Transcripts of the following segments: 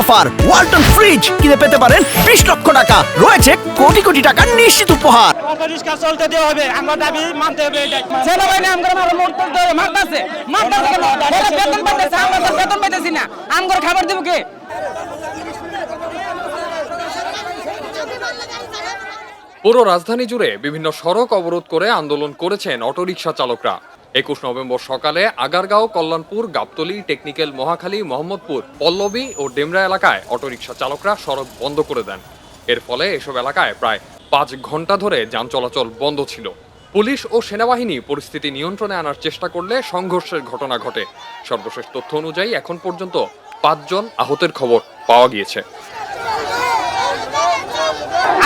Offer. Walton fridge কিনে পেতে পারেন বিশ লক্ষ টাকা। রয়েছে কোটি কোটি টাকার নিশ্চিত উপহার। অটো চলতে দেওয়া হবে আমার দাবি মানতে হবে এটাই সেনাবাহিনী আমরা মারা মরতে ধরে মারতাছে মারতাছে বেতন পাইতেছে আমরা তো বেতন পাইতেছি না। আমগর খাবার দেবো কে? পুরো রাজধানী জুড়ে বিভিন্ন সড়ক অবরোধ করে আন্দোলন করেছেন অটোরিকশা চালকরা। একুশ নভেম্বর সকালে আগারগাঁও, কল্যাণপুর, গাবতলী, টেকনিক্যাল মহাখালী, মোহাম্মদপুর, পল্লবী ও ডেমরা এলাকায় অটোরিকশা চালকরা সড়ক বন্ধ করে দেন। এর ফলে এসব এলাকায় প্রায় পাঁচ ঘণ্টা ধরে যান চলাচল বন্ধ ছিল। পুলিশ ও সেনাবাহিনী পরিস্থিতি নিয়ন্ত্রণে আনার চেষ্টা করলে সংঘর্ষের ঘটনা ঘটে। সর্বশেষ তথ্য অনুযায়ী এখন পর্যন্ত পাঁচজন আহতের খবর পাওয়া গিয়েছে।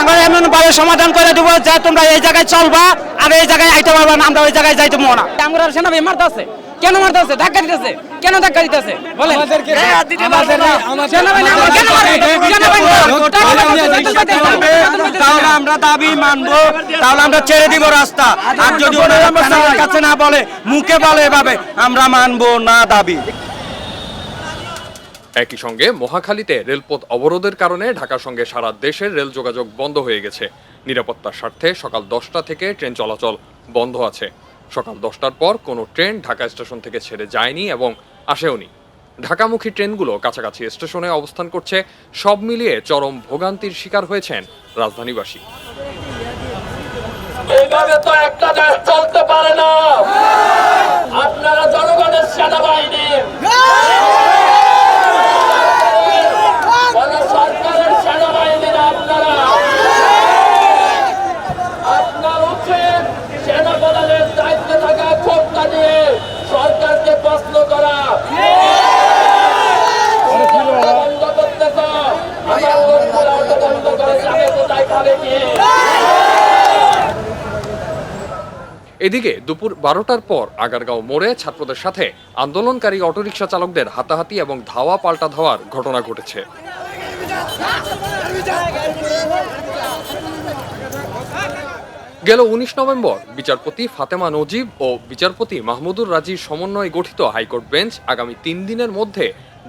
আমরা এমন ভাবে সমাধান করে দেবো যে তোমরা এই জায়গায় চলবা আর এই জায়গায় আইতে পারবা না আমরা ওই জায়গায় যাইতে পারব না। আমরা সেনাবাহিনী মারতেছে কেন মারতেছে ধাক্কা দিতেছে। কেন ধাক্কা দিতেছে? বলেন। না। তাহলে আমরা দাবি মানবো। তাহলে আমরা ছেড়ে দিব রাস্তা। আর যদি ওনারা কাছে না বলে মুখে বলে এভাবে আমরা মানবো না দাবি। একই সঙ্গে মহাখালীতে রেলপথ অবরোধের কারণে ঢাকার সঙ্গে সারা দেশের রেল যোগাযোগ বন্ধ হয়ে গেছে। নিরাপত্তার স্বার্থে সকাল দশটা থেকে ট্রেন চলাচল বন্ধ আছে। সকাল দশটার পর কোনো ট্রেন ঢাকা স্টেশন থেকে ছেড়ে যায়নি এবং আসেওনি। ঢাকামুখী ট্রেনগুলো কাছাকাছি স্টেশনে অবস্থান করছে। সব মিলিয়ে চরম ভোগান্তির শিকার হয়েছেন রাজধানীবাসী। এইভাবে তো একটা দেশ চলতে পারে না। আপনারা জনগণের সেনাবাহিনী কোন সরকারের সেনাবাহিনী না আপনারা আপনার দায়িত্বে থাকা ক্ষমতা নিয়ে সরকারকে প্রশ্ন করা। এদিকে দুপুর বারোটার পর আগারগাঁও মোড়ে ছাত্রদের সাথে আন্দোলনকারী অটোরিকশা চালকদের হাতাহাতি এবং ধাওয়া পাল্টা ধাওয়ার ঘটনা ঘটেছে। গেল উনিশ নভেম্বর। বিচারপতি ফাতেমা নজিব ও বিচারপতি মাহমুদুর রাজির সমন্বয়ে গঠিত হাইকোর্ট বেঞ্চ আগামী তিন দিনের মধ্যে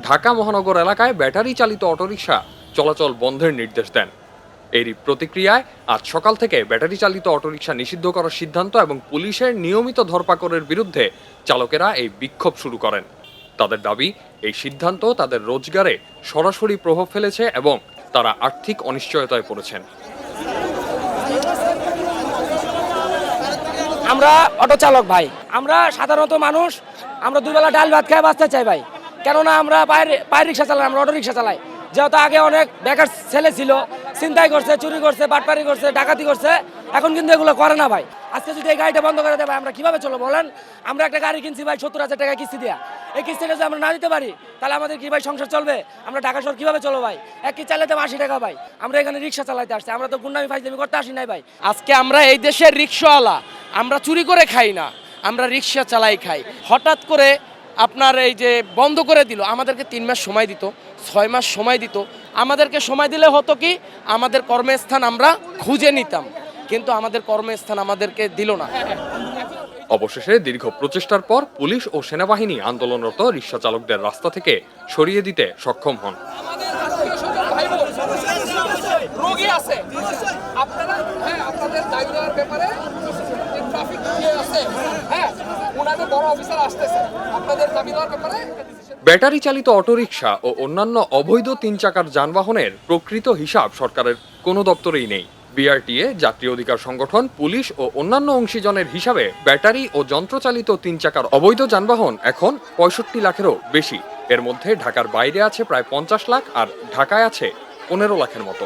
ঢাকা মহানগর এলাকায় ব্যাটারি চালিত অটোরিকশা চলাচল বন্ধের নির্দেশ দেন। এরই প্রতিক্রিয়ায় আজ সকাল থেকে ব্যাটারি চালিত অটোরিকশা নিষিদ্ধ করার সিদ্ধান্ত এবং পুলিশের নিয়মিত ধরপাকড়ের বিরুদ্ধে চালকেরা এই বিক্ষোভ শুরু করেন। তাদের দাবি, এই সিদ্ধান্ত তাদের রোজগারে সরাসরি প্রভাব ফেলেছে এবং তারা আর্থিক অনিশ্চয়তায় পড়েছেন। আমরা অটো চালক ভাই। আমরা সাধারণত মানুষ, আমরা দুবেলা ডাল ভাত খাই বাঁচতে চাই ভাই। কেননা আমরা পায়ের পায়ের রিক্সা চালাই, আমরা অটো রিক্সা চালাই। যেহেতু আগে অনেক বেকার ছেলে ছিল চিন্তাই করছে, চুরি করছে, বাটপারি করছে, ডাকাতি করছে, এখন কিন্তু এগুলো করে না ভাই। আজকে যদি এই গাড়িটা বন্ধ করে দেয় ভাই, আমরা কীভাবে চলো বলেন? আমরা একটা গাড়ি কিনছি ভাই, সত্তর হাজার টাকা কিস্তি দেয়া। এই কিস্তিটা যদি আমরা না দিতে পারি, তাহলে আমাদের কি ভাই সংসার চলবে? আমরা ঢাকা শহর কীভাবে চলো ভাই? এক কি চালাতে আশি টাকা ভাই। আমরা এখানে রিক্সা চালাইতে আসছি, আমরা তো গুন্ডামি, ফাইজলামি করতে আসি নাই ভাই। আজকে আমরা এই দেশের রিক্সাওয়ালা আমরা চুরি করে খাই না আমরা রিক্সা চালাই খাই হঠাৎ করে আপনার এই যে বন্ধ করে দিল আমাদেরকে তিন মাস সময় দিত ছয় মাস সময় দিত আমাদেরকে সময় দিলে হতো কি আমাদের কর্মস্থান আমরা খুঁজে নিতাম কিন্তু আমাদের কর্মস্থান আমাদেরকে দিল না অবশেষে দীর্ঘ প্রচেষ্টার পর পুলিশ ও সেনাবাহিনী আন্দোলনরত রিক্সা চালকদের রাস্তা থেকে সরিয়ে দিতে সক্ষম হন রোগী আছে আপনারা হ্যাঁ আপনাদের ব্যাপারে হ্যাঁ ব্যাটারি চালিত অটোরিকশা ও অন্যান্য অবৈধ তিন চাকার যানবাহনের প্রকৃত হিসাব সরকারের কোনো দপ্তরেই নেই। বিআরটিএ যাত্রী অধিকার সংগঠন, পুলিশ ও অন্যান্য অংশীজনের হিসাবে ব্যাটারি ও যন্ত্রচালিত তিন চাকার অবৈধ যানবাহন এখন পঁয়ষট্টি লাখেরও বেশি। এর মধ্যে ঢাকার বাইরে আছে প্রায় পঞ্চাশ লাখ আর ঢাকায় আছে পনেরো লাখের মতো।